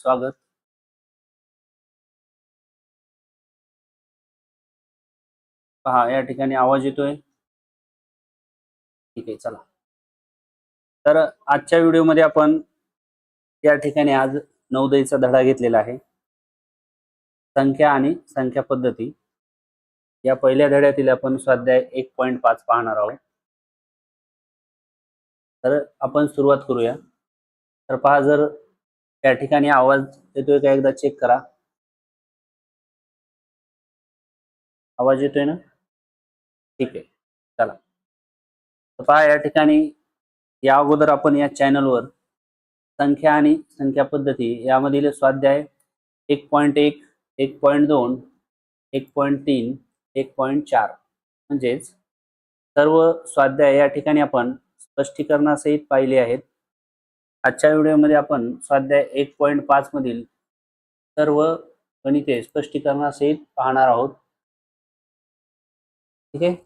स्वागत. पहा या ठिकाणी आवाज येतोय. ठीक आहे चला. तर आजच्या व्हिडिओमध्ये आपण या ठिकाणी आज नवदयीचा धडा घेतलेला आहे. संख्या आणि संख्या पद्धती. या पहिल्या धड्यातील आपण स्वाध्याय एक पॉईंट पाच पाहणार आहोत. तर आपण सुरुवात करूया. तर पहा जर या ठिकाणी आवाज येतोय का एकदा चेक करा. आवाज येतोय ना? ठीक आहे चला. पहा या ठिकाणी या अगोदर आपण या चॅनलवर संख्या आणि संख्या पद्धती यामधील स्वाध्याय एक पॉईंट एक एक पॉईंट दोन एक पॉईंट तीन एक पॉईंट चार. म्हणजेच सर्व स्वाध्याय या ठिकाणी आपण स्पष्टीकरणासहित पाहिले आहेत. आजच्या व्हिडिओमध्ये आपण स्वाध्याय एक पॉईंट पाच मधील सर्व गणिते स्पष्टीकरणासहित पाहणार आहोत. ठीक आहे?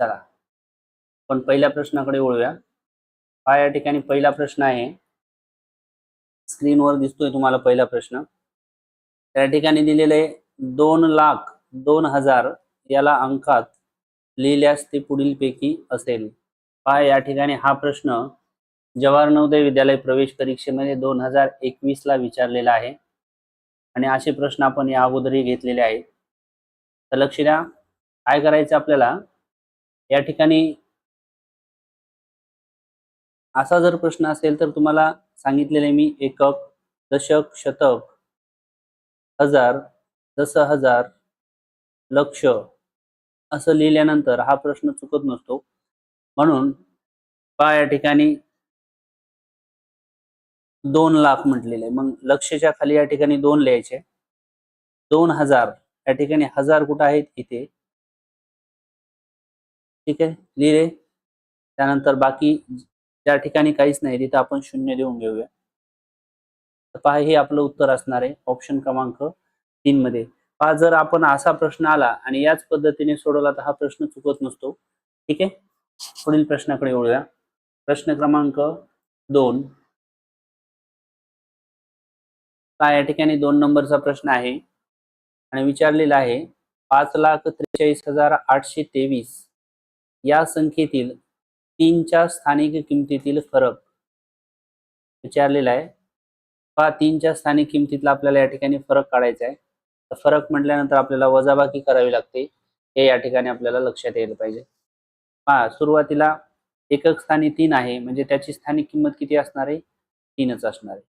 चला. पण पहिल्या प्रश्नाकडे वळूया. हा या ठिकाणी पहिला प्रश्न आहे. स्क्रीनवर दिसतोय तुम्हाला पहिला प्रश्न. त्या ठिकाणी दिलेले दोन लाख दोन हजार याला अंकात लिहिल्यास ते पुढील पैकी असेल. पहा या ठिकाणी हा प्रश्न जवाहर नवोदय विद्यालय प्रवेश परीक्षेमध्ये दोन हजार एकवीस ला विचारलेला आहे. आणि असे प्रश्न आपण या अगोदरही घेतलेले आहेत. तर लक्ष द्या काय करायचं आपल्याला? या ठिकाणी असा जर प्रश्न असेल तर तुम्हाला सांगितलेले मी एकक दशक शतक हजार दस हजार लक्ष असं लिहिल्यानंतर हा प्रश्न चुकत नसतो. म्हणून पा या ठिकाणी दोन लाख म्हटलेले. मग लक्षच्या खाली या ठिकाणी दोन लिहायचे. दोन हजार या ठिकाणी हजार कुठं आहेत? इथे. ठीक आहे? लिहिले. त्यानंतर बाकी त्या ठिकाणी काहीच नाही तिथं आपण शून्य देऊन घेऊया. तर पहा हे आपलं उत्तर असणार आहे. ऑप्शन क्रमांक तीन मध्ये. पहा जर आपण असा प्रश्न आला आणि याच पद्धतीने सोडवला तर हा प्रश्न चुकत नसतो. ठीक आहे? पुढील प्रश्नाकडे वळूया. प्रश्न क्रमांक दोन. काय या ठिकाणी दोन नंबरचा प्रश्न आहे आणि विचारलेला आहे पाच लाख त्रेचाळीस हजार आठशे तेवीस. या संख्येतील तीनच्या स्थानिक किमतीतील फरक विचारलेला आहे. पहा तीनच्या स्थानिक किमतीतला आपल्याला या ठिकाणी फरक काढायचा आहे. तर फरक म्हटल्यानंतर आपल्याला वजाबाकी करावी लागते. हे या ठिकाणी आपल्याला लक्षात यायला पाहिजे. पहा सुरुवातीला एकक स्थानी तीन आहे. म्हणजे त्याची स्थानिक किंमत किती असणार आहे? तीनच असणार आहे.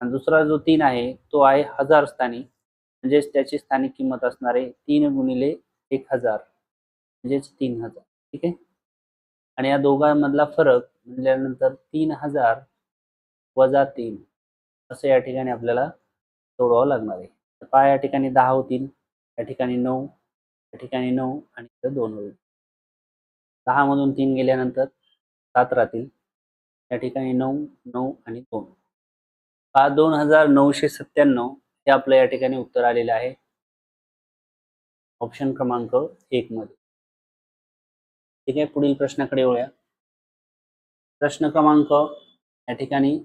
आणि दुसरा जो तीन आहे तो आहे हजार स्थानी. म्हणजेच त्याची स्थानिक किंमत असणार आहे तीन गुणिले एक हजार. म्हणजेच तीन हजार. ठीक आहे? आणि या दोघांमधला फरक म्हटल्यानंतर तीन हजार वजा तीन. असं या ठिकाणी आपल्याला सोडवावं लागणार आहे. तर पहा या ठिकाणी दहा होतील या ठिकाणी नऊ या ठिकाणी नऊ आणि इथं दोन होईल. दहा मधून तीन गेल्यानंतर सात राहतील. या ठिकाणी नऊ नऊ आणि दोन. हा दोन हजार नऊशे सत्त्याण्णव हे आपलं या ठिकाणी उत्तर आलेलं आहे. ऑप्शन क्रमांक एक मध्ये. ठीक आहे पुढील प्रश्नाकडे येऊया प्रश्न क्रमांक या ठिकाणी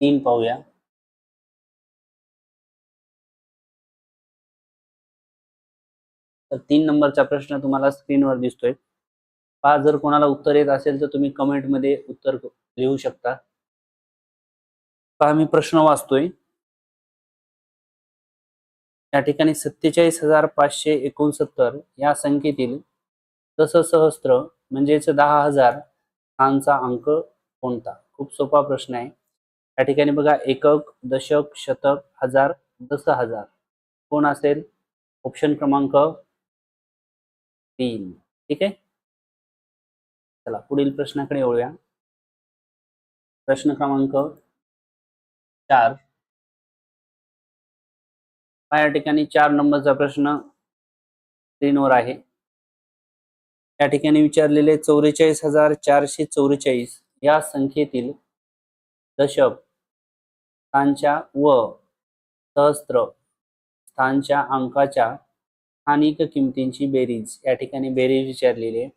तीन पाहूया. तर तीन नंबरचा प्रश्न तुम्हाला स्क्रीनवर दिसतोय. पहा जर कोणाला उत्तर येत असेल तर तुम्ही कमेंटमध्ये उत्तर लिहू शकता. पहा मी प्रश्न वाचतोय. या ठिकाणी सत्तेचाळीस हजार पाचशे एकोणसत्तर या संख्येतील दस सहस्त्र म्हणजेच दहा हजार स्थानचा अंक कोणता? खूप सोपा प्रश्न आहे. या ठिकाणी बघा एकक दशक शतक हजार दस हजार कोण असेल? ऑप्शन क्रमांक तीन. ठीक आहे? चला पुढील प्रश्नाकडे येऊया प्रश्न क्रमांक चार. या ठिकाणी चार नंबरचा प्रश्न स्क्रीनवर आहे. या ठिकाणी विचारलेले चौवेचाळीस हजार चारशे चौवेचाळीस या संख्येतील दशक स्थानच्या व सहस्त्र स्थानच्या अंकाच्या स्थानिक किमतींची बेरीज. या ठिकाणी बेरीज विचारलेली आहे.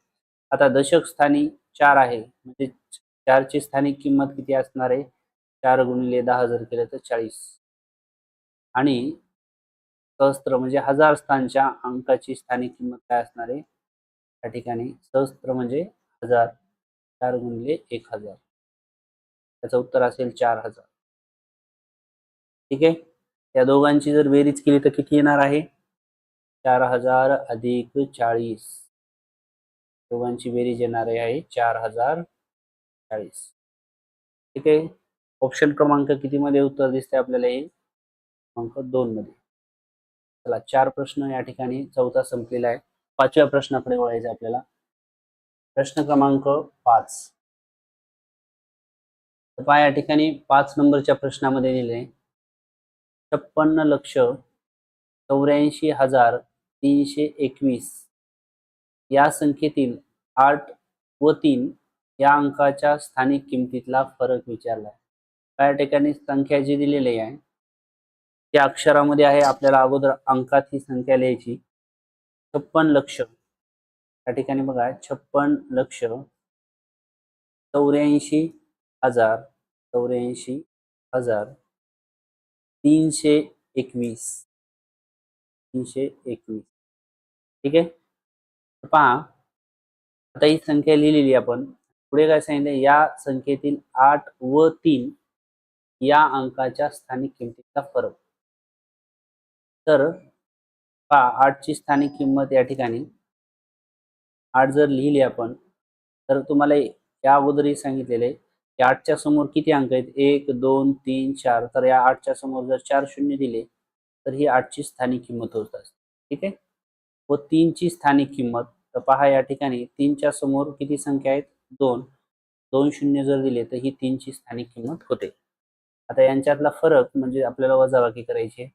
आता दशक स्थानी चार आहे. म्हणजे चारची स्थानिक किंमत किती असणार आहे? चार गुणिले दहा हजार केलं तर चाळीस. आणि सहस्त्र म्हणजे हजार स्थानच्या अंकाची स्थानिक किंमत काय असणार आहे? त्या ठिकाणी सहस्त्र म्हणजे हजार. चार गुणिले एक हजार. त्याचं उत्तर असेल चार हजार. ठीक आहे? या दोघांची जर बेरीज केली तर किती येणार आहे? चार हजार अधिक चाळीस. दोघांची बेरीज येणार आहे चार हजार चाळीस. ठीक आहे. ऑप्शन क्रमांक किती मध्ये उत्तर दिसते आपल्याला हे? क्रमांक दोन मध्ये चला चार प्रश्न या ठिकाणी चौथा संपलेला आहे. पाचव्या प्रश्नाकडे वळायचं आपल्याला. प्रश्न क्रमांक पाच. पहा या ठिकाणी पाच नंबरच्या प्रश्नामध्ये दिले छप्पन्न लक्ष चौऱ्याऐंशी हजार तीनशे एकवीस. या संख्येतील आठ व तीन या अंकाच्या स्थानिक किमतीतला फरक विचारला आहे या ठिकाणी संख्या जी दिलेली आहे त्या अक्षरामध्ये आहे आपल्याला अगोदर अंकात ही संख्या लिहायची. छप्पन लक्ष. या ठिकाणी बघा छप्पन लक्ष. चौऱ्याऐंशी हजार. चौऱ्याऐंशी हजार. तीनशे एकवीस. तीनशे एकवीस. ठीक आहे? पहा आता ही संख्या लिहिलेली आपण. पुढे काय सांगितलं या संख्येतील आठ व तीन या अंकाच्या स्थानिक किमतीचा फरक. तर पहा आठची स्थानिक किंमत या ठिकाणी. आठ जर लिहिली आपण तर तुम्हाला या अगोदरही सांगितलेलं आहे की आठच्या समोर किती अंक आहेत? एक दोन तीन चार. तर या आठच्या समोर जर चार शून्य दिले तर ही आठची स्थानिक किंमत होत असते. ठीक आहे? व तीनची स्थानिक किंमत. तर पहा या ठिकाणी तीनच्या समोर किती संख्या आहेत? दोन. दोन शून्य जर दिले तर ही तीनची स्थानिक किंमत होते. आता यांच्यातला फरक म्हणजे आपल्याला वजाबाकी करायची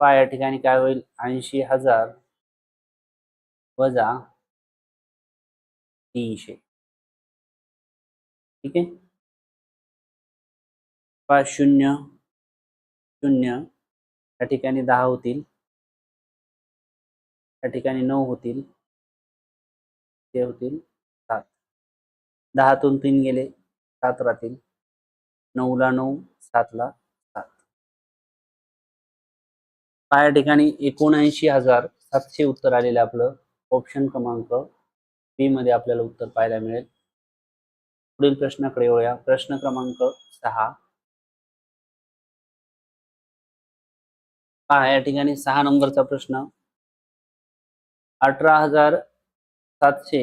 पहा या ठिकाणी काय होईल? ऐंशी हजार वजा तीनशे. ठीक आहे? पाच शून्य शून्य. या ठिकाणी दहा होतील. या ठिकाणी नऊ होतील. ते होतील सात. दहातून तीन गेले सात राहतील. नऊला नऊ सातला सात. हा या ठिकाणी एकोणऐंशी हजार सातशे उत्तर आलेलं आपलं. ऑप्शन क्रमांक बी मध्ये आपल्याला उत्तर पाहायला मिळेल. पुढील प्रश्नाकडे वळूया. प्रश्न क्रमांक सहा. पहा या ठिकाणी सहा नंबरचा प्रश्न. अठरा हजार सातशे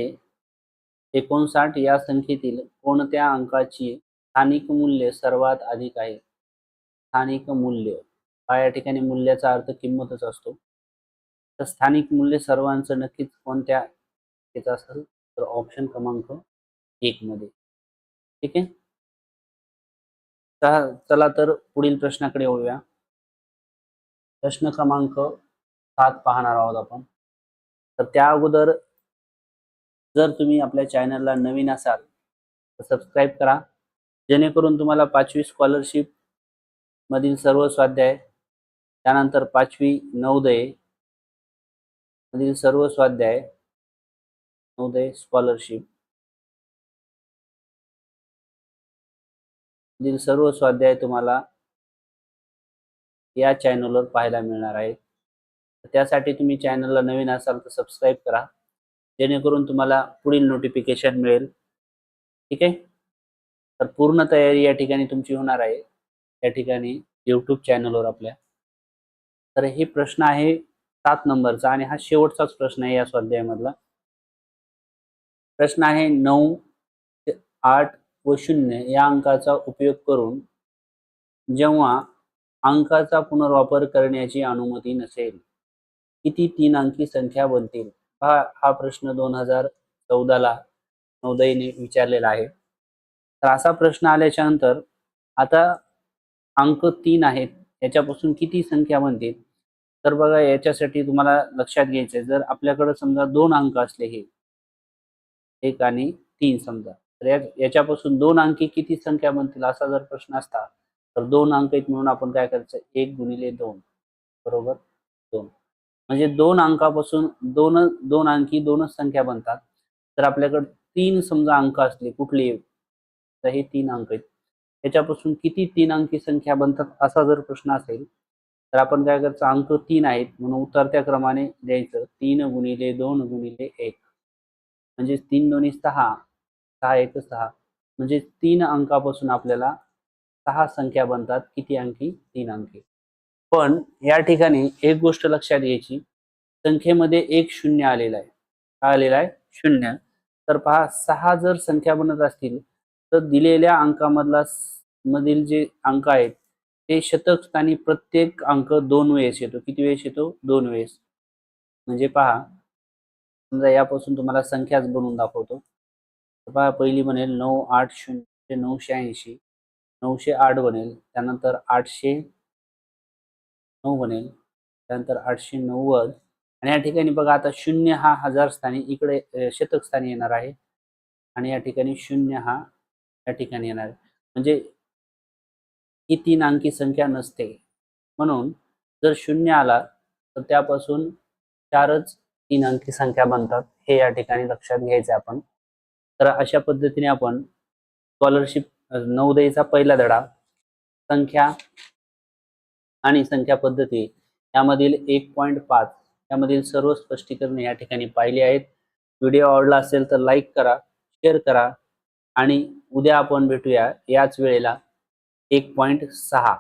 एकोणसाठ या संख्येतील कोणत्या अंकाची स्थानिक मूल्य सर्वात अधिक आहे? स्थानिक मूल्य. हा या ठिकाणी मूल्याचा अर्थ किंमतच असतो. तर स्थानिक मूल्य सर्वांचं नक्कीच कोणत्या याचं असेल? तर ऑप्शन क्रमांक एक मध्ये. ठीक आहे? चला तर पुढील प्रश्नाकडे वळूया. प्रश्न क्रमांक सात पाहणार आहोत आपण. तर त्या अगोदर जर तुम्ही आपल्या चॅनलला नवीन असाल तर सबस्क्राईब करा. जेणेकरून तुम्हाला पाचवी स्कॉलरशिप मधील सर्व स्वाध्याय त्यानंतर पाचवी नवोदय मधील सर्व स्वाध्याय नवोदय स्कॉलरशिप मधील सर्व स्वाध्याय तुम्हाला या चॅनलवर पाहायला मिळणार आहेत. त्यासाठी तुम्ही चॅनलला नवीन असाल तर सबस्क्राईब करा. जेणेकरून तुम्हाला पुढील नोटिफिकेशन मिळेल. ठीक आहे? तर पूर्ण तयारी या ठिकाणी तुमची होणार आहे. या ठिकाणी यूट्यूब चॅनलवर आपल्या. तर हे प्रश्न आहे सात नंबरचा आणि हा शेवटचाच प्रश्न आहे या स्वाध्यायामधला. प्रश्न आहे नऊ ते आठ व शून्य या अंकाचा उपयोग करून जेव्हा अंकाचा पुनर्वापर करण्याची अनुमती नसेल किती तीन अंकी संख्या बनतील? हा हा प्रश्न दोन हजार चौदाला नौदयीने विचारलेला आहे. तर असा प्रश्न आल्याच्यानंतर आता अंक तीन आहेत. याच्यापासून किती संख्या बनतील? तर बघा याच्यासाठी तुम्हाला लक्षात घ्यायचं आहे जर आपल्याकडे समजा दोन अंक असले हे एक आणि तीन समजा तर याच्यापासून दोन अंकी किती संख्या बनतील असा जर प्रश्न असता तर दोन अंक आहेत म्हणून आपण काय करायचं? एक गुणिले दोन बरोबर? दोन. म्हणजे दोन अंकापासून दोन दोन अंकी दोनच संख्या बनतात. तर आपल्याकडे तीन समजा अंक असले कुठले तर हे तीन अंक आहेत. त्याच्यापासून किती तीन अंकी संख्या बनतात असा जर प्रश्न असेल तर आपण काय करायचं? अंक तीन आहेत म्हणून उतरत्या क्रमाने द्यायचं. तीन गुणिले दोन गुणिले एक. म्हणजे तीन दोन्ही सहा सहा एक सहा. म्हणजे तीन अंकापासून आपल्याला सहा संख्या बनतात. किती अंकी? तीन अंकी. पण या ठिकाणी एक गोष्ट लक्षात घ्यायची. संख्येमध्ये एक शून्य आलेला आहे. काय आलेला आहे शून्य. तर पहा सहा जर संख्या बनत असतील तर दिलेल्या अंकामधला मधील जे अंक आहेत ते शतक स्थानी प्रत्येक अंक दोन वेळेस येतो. किती वेळेस येतो? दोन वेळेस. म्हणजे पहा समजा यापासून तुम्हाला संख्याच बनवून दाखवतो. तर पहा पहिली बनेल नऊ आठ शून्य नऊशे ऐंशी. नऊशे आठ बनेल. त्यानंतर आठशे नऊ बनेल. त्यानंतर आठशे नव्वद. आणि या ठिकाणी बघा आता शून्य हा हजार स्थानी इकडे शतक स्थानी येणार आहे. आणि या ठिकाणी शून्य हा या ठिकाणी येणार आहे. म्हणजे ही तीन अंकी संख्या नसते. म्हणून जर शून्य आला तर त्यापासून चारच तीन अंकी संख्या बनतात. हे या ठिकाणी लक्षात घ्यायचं आपण. तर अशा पद्धतीने आपण स्कॉलरशिप नवोदयचा पहिला धडा. संख्या आणि संख्या पद्धती यामधील एक पॉईंट पाच यामधील सर्व स्पष्टीकरणे या ठिकाणी पाहिली आहेत. व्हिडिओ आवडला असेल तर लाईक करा शेअर करा आणि उद्या आपण भेटूया याच वेळेला एक पॉईंट सहा.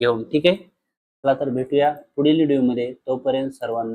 घेऊन ठीक आहे? चला तर भेटूया पुढील व्हिडिओमध्ये तोपर्यंत सर्वांना